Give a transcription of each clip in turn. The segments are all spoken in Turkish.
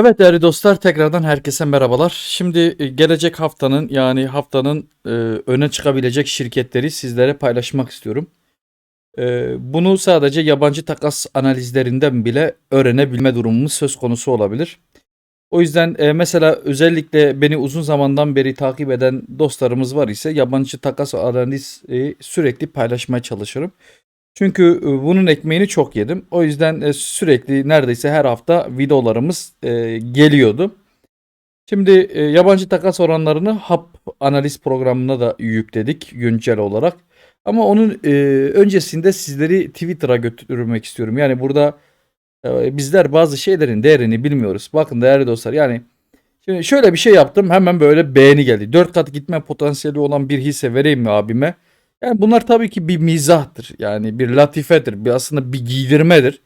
Evet değerli dostlar tekrardan herkese merhabalar. Şimdi e, gelecek haftanın yani haftanın e, öne çıkabilecek şirketleri sizlere paylaşmak istiyorum. E, bunu sadece yabancı takas analizlerinden bile öğrenebilme durumumuz söz konusu olabilir. O yüzden e, mesela özellikle beni uzun zamandan beri takip eden dostlarımız var ise yabancı takas analizi sürekli paylaşmaya çalışırım. Çünkü e, bunun ekmeğini çok yedim. O yüzden e, sürekli neredeyse her hafta videolarımız e, geliyordu. Şimdi yabancı takas oranlarını HAP analiz programına da yükledik güncel olarak. Ama onun öncesinde sizleri Twitter'a götürmek istiyorum. Yani burada bizler bazı şeylerin değerini bilmiyoruz. Bakın değerli dostlar yani şimdi şöyle bir şey yaptım hemen böyle beğeni geldi. 4 kat gitme potansiyeli olan bir hisse vereyim mi abime? Yani bunlar tabii ki bir mizahtır. Yani bir latifedir. Bir aslında bir giydirmedir.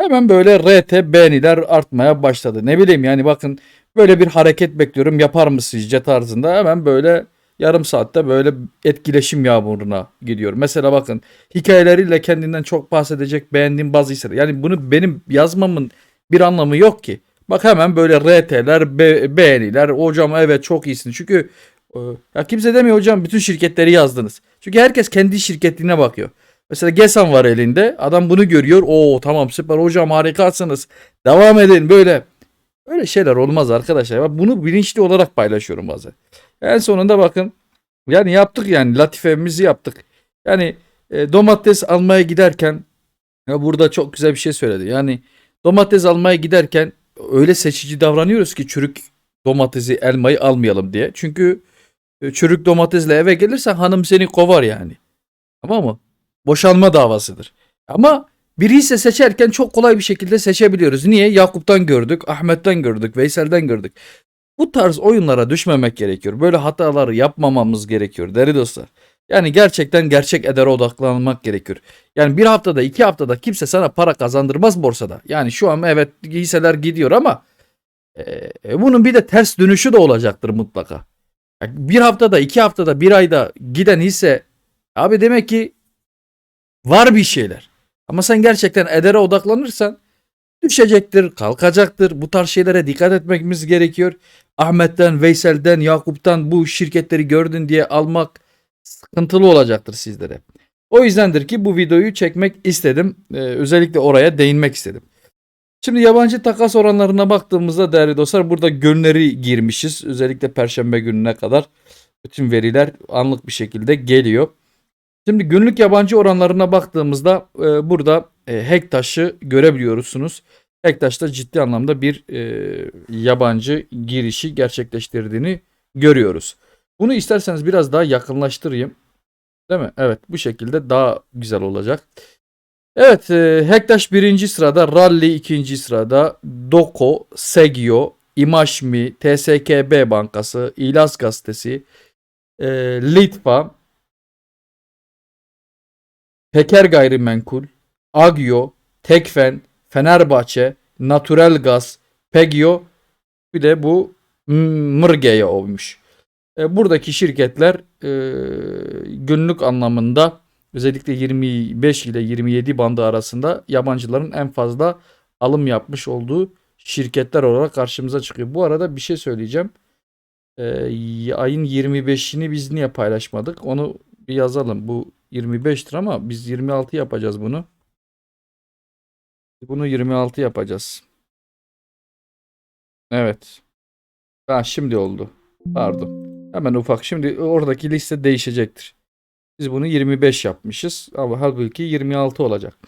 Hemen böyle RT beğeniler artmaya başladı. Ne bileyim yani bakın böyle bir hareket bekliyorum yapar mı sizce tarzında hemen böyle yarım saatte böyle etkileşim yağmuruna gidiyor. Mesela bakın hikayeleriyle kendinden çok bahsedecek beğendiğim bazı hisseler. Yani bunu benim yazmamın bir anlamı yok ki. Bak hemen böyle RT'ler, be- beğeniler. Hocam evet çok iyisin. Çünkü e, ya kimse demiyor hocam bütün şirketleri yazdınız. Çünkü herkes kendi şirketine bakıyor. Mesela Gesan var elinde. Adam bunu görüyor. Oo tamam süper hocam harikasınız. Devam edin böyle. Öyle şeyler olmaz arkadaşlar. Bak bunu bilinçli olarak paylaşıyorum bazen. En sonunda bakın. Yani yaptık yani latifemizi yaptık. Yani e, domates almaya giderken ya burada çok güzel bir şey söyledi. Yani domates almaya giderken öyle seçici davranıyoruz ki çürük domatesi, elmayı almayalım diye. Çünkü çürük domatesle eve gelirsen hanım seni kovar yani. Tamam mı? Boşanma davasıdır. Ama biri ise seçerken çok kolay bir şekilde seçebiliyoruz. Niye? Yakup'tan gördük, Ahmet'ten gördük, Veysel'den gördük. Bu tarz oyunlara düşmemek gerekiyor. Böyle hataları yapmamamız gerekiyor değerli dostlar. Yani gerçekten gerçek edere odaklanmak gerekiyor. Yani bir haftada iki haftada kimse sana para kazandırmaz borsada. Yani şu an evet hisseler gidiyor ama e, bunun bir de ters dönüşü de olacaktır mutlaka. Yani bir haftada, iki haftada, bir ayda giden hisse abi demek ki var bir şeyler. Ama sen gerçekten edere odaklanırsan düşecektir, kalkacaktır. Bu tarz şeylere dikkat etmemiz gerekiyor. Ahmet'ten, Veysel'den, Yakup'tan bu şirketleri gördün diye almak sıkıntılı olacaktır sizlere. O yüzdendir ki bu videoyu çekmek istedim. Ee, özellikle oraya değinmek istedim. Şimdi yabancı takas oranlarına baktığımızda değerli dostlar burada günleri girmişiz. Özellikle perşembe gününe kadar bütün veriler anlık bir şekilde geliyor. Şimdi günlük yabancı oranlarına baktığımızda e, burada e, Hektaş'ı görebiliyorsunuz. Hektaş'ta ciddi anlamda bir e, yabancı girişi gerçekleştirdiğini görüyoruz. Bunu isterseniz biraz daha yakınlaştırayım. Değil mi? Evet bu şekilde daha güzel olacak. Evet, e, Hektaş birinci sırada, Rally ikinci sırada, Doko, Segio, İmaşmi, TSKB Bankası, İlas Gazetesi, e, Litva, Peker Gayrimenkul, Agio, Tekfen, Fenerbahçe, Natural Gaz, Pegio bir de bu Mırge'ye olmuş. E, buradaki şirketler e, günlük anlamında özellikle 25 ile 27 bandı arasında yabancıların en fazla alım yapmış olduğu şirketler olarak karşımıza çıkıyor. Bu arada bir şey söyleyeceğim. E, ayın 25'ini biz niye paylaşmadık? Onu bir yazalım. Bu 25'tir ama biz 26 yapacağız bunu. Bunu 26 yapacağız. Evet. Ha şimdi oldu. Pardon. Hemen ufak. Şimdi oradaki liste değişecektir. Biz bunu 25 yapmışız. Ama halbuki 26 olacak.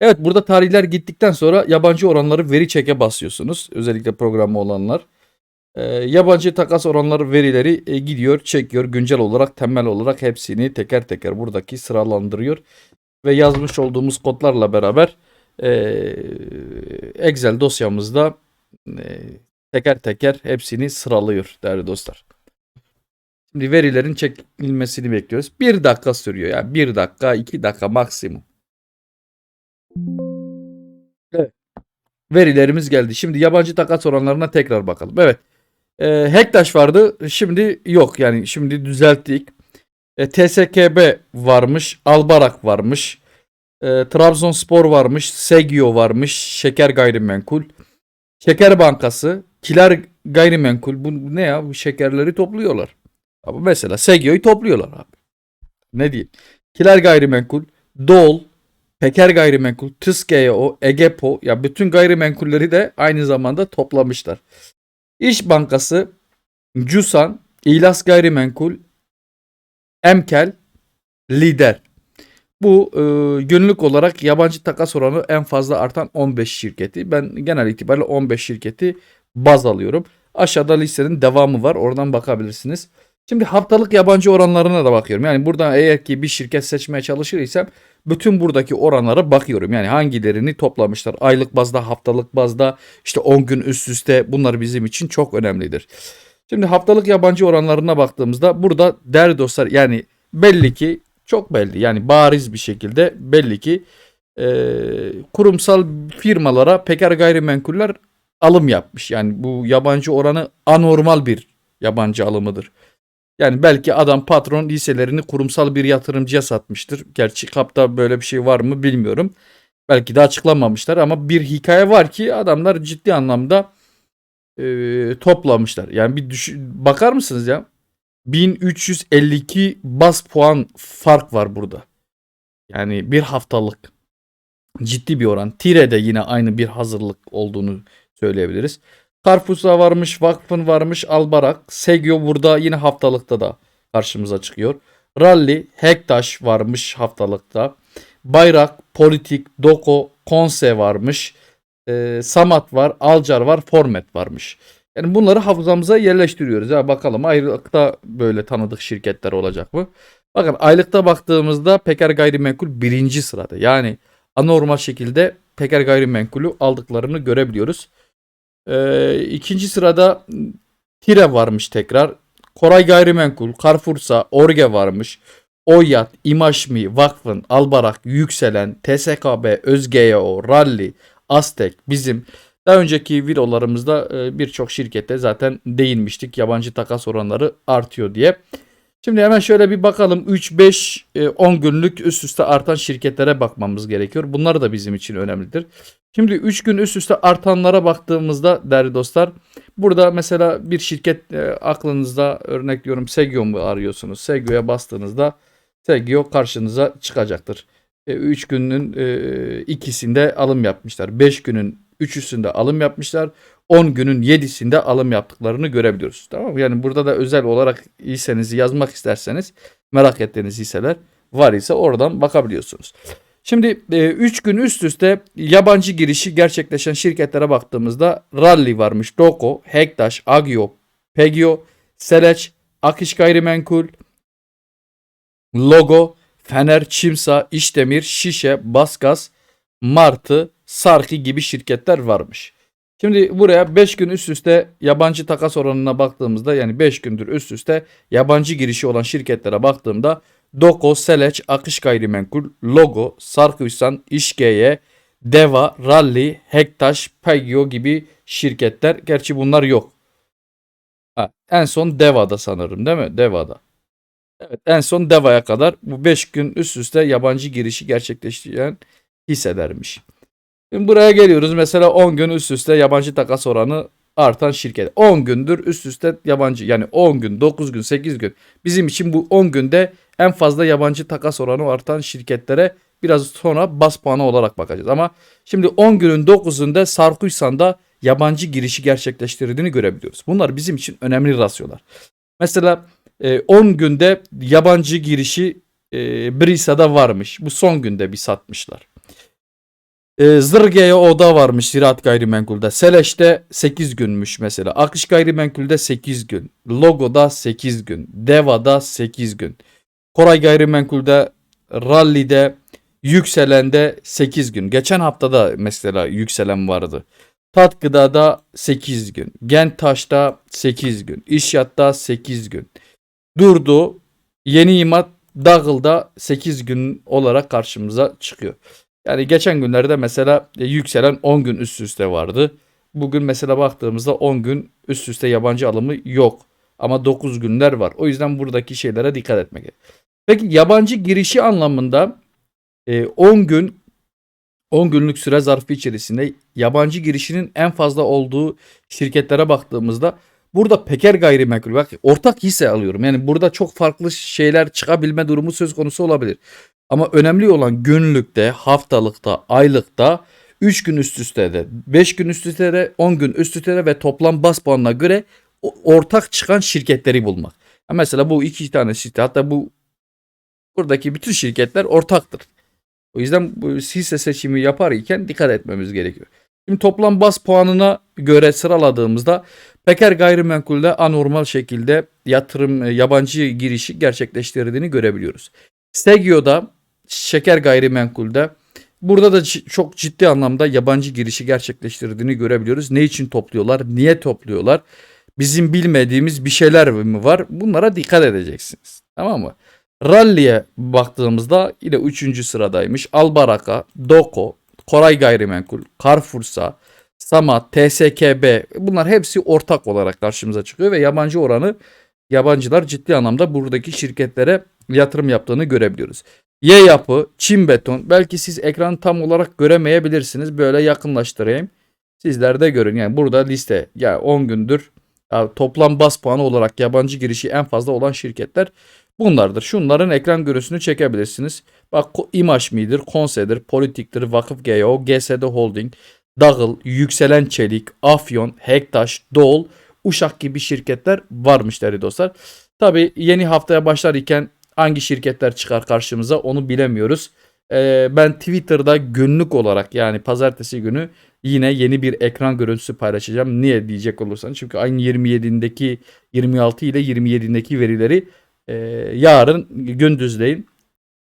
Evet burada tarihler gittikten sonra yabancı oranları veri çeke basıyorsunuz. Özellikle programı olanlar. Ee, yabancı takas oranları verileri e, gidiyor, çekiyor. Güncel olarak, temel olarak hepsini teker teker buradaki sıralandırıyor. Ve yazmış olduğumuz kodlarla beraber e, Excel dosyamızda e, teker teker hepsini sıralıyor değerli dostlar. Şimdi verilerin çekilmesini bekliyoruz. Bir dakika sürüyor. Yani bir dakika, iki dakika maksimum. Evet. Verilerimiz geldi. Şimdi yabancı takas oranlarına tekrar bakalım. Evet. E, Hektaş vardı. Şimdi yok. Yani şimdi düzelttik. E, TSKB varmış. Albarak varmış. E, Trabzonspor varmış. Segio varmış. Şeker Gayrimenkul. Şeker Bankası, Kiler Gayrimenkul. Bu ne ya? Bu şekerleri topluyorlar. Ama mesela Segyo'yu topluyorlar abi. Ne diyeyim? Kiler Gayrimenkul, Dol, Peker Gayrimenkul, Tıskeo, Egepo ya bütün gayrimenkulleri de aynı zamanda toplamışlar. İş Bankası, Cusan, İlas Gayrimenkul, Emkel, Lider. Bu e, günlük olarak yabancı takas oranı en fazla artan 15 şirketi. Ben genel itibariyle 15 şirketi baz alıyorum. Aşağıda listenin devamı var. Oradan bakabilirsiniz. Şimdi haftalık yabancı oranlarına da bakıyorum. Yani burada eğer ki bir şirket seçmeye çalışırsam bütün buradaki oranlara bakıyorum. Yani hangilerini toplamışlar. Aylık bazda, haftalık bazda, işte 10 gün üst üste bunlar bizim için çok önemlidir. Şimdi haftalık yabancı oranlarına baktığımızda burada değerli dostlar yani belli ki çok belli yani bariz bir şekilde belli ki e, kurumsal firmalara peker gayrimenkuller alım yapmış. Yani bu yabancı oranı anormal bir yabancı alımıdır. Yani belki adam patron hisselerini kurumsal bir yatırımcıya satmıştır. Gerçi kapta böyle bir şey var mı bilmiyorum. Belki de açıklamamışlar ama bir hikaye var ki adamlar ciddi anlamda e, toplamışlar. Yani bir düşün, bakar mısınız ya? 1352 bas puan fark var burada. Yani bir haftalık ciddi bir oran. Tire'de yine aynı bir hazırlık olduğunu söyleyebiliriz. Karpuz'a varmış, Vakfın varmış, Albarak. Segyo burada yine haftalıkta da karşımıza çıkıyor. Rally, Hektaş varmış haftalıkta. Bayrak, Politik, Doko, Konse varmış. Ee, Samat var, Alcar var, Formet varmış. Yani bunları hafızamıza yerleştiriyoruz. Ya bakalım aylıkta böyle tanıdık şirketler olacak mı? Bakın aylıkta baktığımızda Peker Gayrimenkul birinci sırada. Yani anormal şekilde Peker Gayrimenkul'ü aldıklarını görebiliyoruz. Ee, ikinci sırada Tire varmış tekrar. Koray Gayrimenkul, Carrefour'sa, Orge varmış. Oyat, İmaşmi, Vakfın, Albarak, Yükselen, TSKB, Özgeo, Rally, Aztek, bizim daha önceki videolarımızda e, birçok şirkette zaten değinmiştik. Yabancı takas oranları artıyor diye. Şimdi hemen şöyle bir bakalım. 3, 5, 10 günlük üst üste artan şirketlere bakmamız gerekiyor. Bunlar da bizim için önemlidir. Şimdi 3 gün üst üste artanlara baktığımızda değerli dostlar. Burada mesela bir şirket e, aklınızda örnek diyorum Segyo mu arıyorsunuz? Segyo'ya bastığınızda Segyo karşınıza çıkacaktır. 3 günün e, ikisinde alım yapmışlar. 5 günün üçüsünde alım yapmışlar. 10 günün 7'sinde alım yaptıklarını görebiliyoruz. Tamam mı? Yani burada da özel olarak hissenizi yazmak isterseniz merak ettiğiniz hisseler var ise oradan bakabiliyorsunuz. Şimdi 3 gün üst üste yabancı girişi gerçekleşen şirketlere baktığımızda Rally varmış, Doko, Hektaş, Agio, Pegio, Seleç, Akış Gayrimenkul, Logo, Fener, Çimsa, İşdemir, Şişe, Baskas, Martı, Sarki gibi şirketler varmış. Şimdi buraya 5 gün üst üste yabancı takas oranına baktığımızda yani 5 gündür üst üste yabancı girişi olan şirketlere baktığımda Doko, Seleç, Akış Gayrimenkul, Logo, Sarkıysan, İşgeye, Deva, Rally, Hektaş, Pegio gibi şirketler. Gerçi bunlar yok. Ha, en son Deva'da sanırım değil mi? Deva'da. Evet en son Deva'ya kadar bu 5 gün üst üste yabancı girişi gerçekleştiren hisselermiş. Şimdi buraya geliyoruz. Mesela 10 gün üst üste yabancı takas oranı artan şirket. 10 gündür üst üste yabancı yani 10 gün, 9 gün, 8 gün. Bizim için bu 10 günde en fazla yabancı takas oranı artan şirketlere biraz sonra bas puanı olarak bakacağız. Ama şimdi 10 günün 9'unda Sarkuysan'da yabancı girişi gerçekleştirdiğini görebiliyoruz. Bunlar bizim için önemli rasyolar. Mesela 10 e, günde yabancı girişi e, Brisa'da varmış. Bu son günde bir satmışlar. E, Zırge'ye oda varmış Ziraat Gayrimenkul'de. Seleş'te 8 günmüş mesela. Akış Gayrimenkul'de 8 gün. Logo'da 8 gün. Deva'da 8 gün. Koray Gayrimenkul'de, Rally'de, Yükselen'de 8 gün. Geçen haftada mesela Yükselen vardı. Tatkıda 8 gün. Gentaş'ta 8 gün. İşyat'ta 8 gün. Durdu. Yeni İmat Dağıl'da 8 gün olarak karşımıza çıkıyor. Yani geçen günlerde mesela e, yükselen 10 gün üst üste vardı. Bugün mesela baktığımızda 10 gün üst üste yabancı alımı yok. Ama 9 günler var. O yüzden buradaki şeylere dikkat etmek. Peki yabancı girişi anlamında 10 e, gün 10 günlük süre zarfı içerisinde yabancı girişinin en fazla olduğu şirketlere baktığımızda burada Peker Gayrimenkul bak ortak hisse alıyorum. Yani burada çok farklı şeyler çıkabilme durumu söz konusu olabilir. Ama önemli olan günlükte, haftalıkta, aylıkta 3 gün üst üste de, 5 gün üst üste de, 10 gün üst üste de ve toplam bas puanına göre ortak çıkan şirketleri bulmak. Mesela bu iki tane şirket hatta bu buradaki bütün şirketler ortaktır. O yüzden bu hisse seçimi yapar iken dikkat etmemiz gerekiyor. Şimdi toplam bas puanına göre sıraladığımızda Peker Gayrimenkul'de anormal şekilde yatırım e, yabancı girişi gerçekleştirdiğini görebiliyoruz. Stegio'da Şeker Gayrimenkul'de burada da çok ciddi anlamda yabancı girişi gerçekleştirdiğini görebiliyoruz. Ne için topluyorlar? Niye topluyorlar? Bizim bilmediğimiz bir şeyler mi var? Bunlara dikkat edeceksiniz. Tamam mı? Rally'e baktığımızda yine 3. sıradaymış. Albaraka, Doko, Koray Gayrimenkul, Carrefour'sa, Samat, TSKB bunlar hepsi ortak olarak karşımıza çıkıyor ve yabancı oranı yabancılar ciddi anlamda buradaki şirketlere yatırım yaptığını görebiliyoruz. Y yapı, Çin beton belki siz ekranı tam olarak göremeyebilirsiniz. Böyle yakınlaştırayım. Sizler de görün. Yani burada liste yani 10 gündür ya toplam bas puanı olarak yabancı girişi en fazla olan şirketler bunlardır. Şunların ekran görüntüsünü çekebilirsiniz. Bak İmaş midir, Konse'dir, Politik'tir, Vakıf GEO, GSD Holding, Dağıl, Yükselen Çelik, Afyon, Hektaş, Doğul, Uşak gibi şirketler varmış değerli dostlar. Tabi yeni haftaya başlar iken hangi şirketler çıkar karşımıza onu bilemiyoruz. Ee, ben Twitter'da günlük olarak yani pazartesi günü yine yeni bir ekran görüntüsü paylaşacağım. Niye diyecek olursanız çünkü ayın 27'indeki 26 ile 27'indeki verileri e, yarın gündüzleyin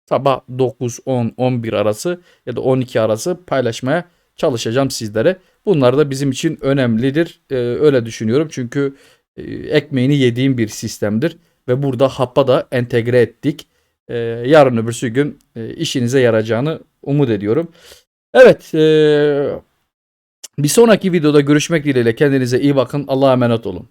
sabah 9, 10, 11 arası ya da 12 arası paylaşmaya çalışacağım sizlere. Bunlar da bizim için önemlidir. Ee, öyle düşünüyorum çünkü e, ekmeğini yediğim bir sistemdir ve burada happa da entegre ettik. Ee, yarın öbürsü gün e, işinize yarayacağını umut ediyorum. Evet, e, bir sonraki videoda görüşmek dileğiyle kendinize iyi bakın. Allah'a emanet olun.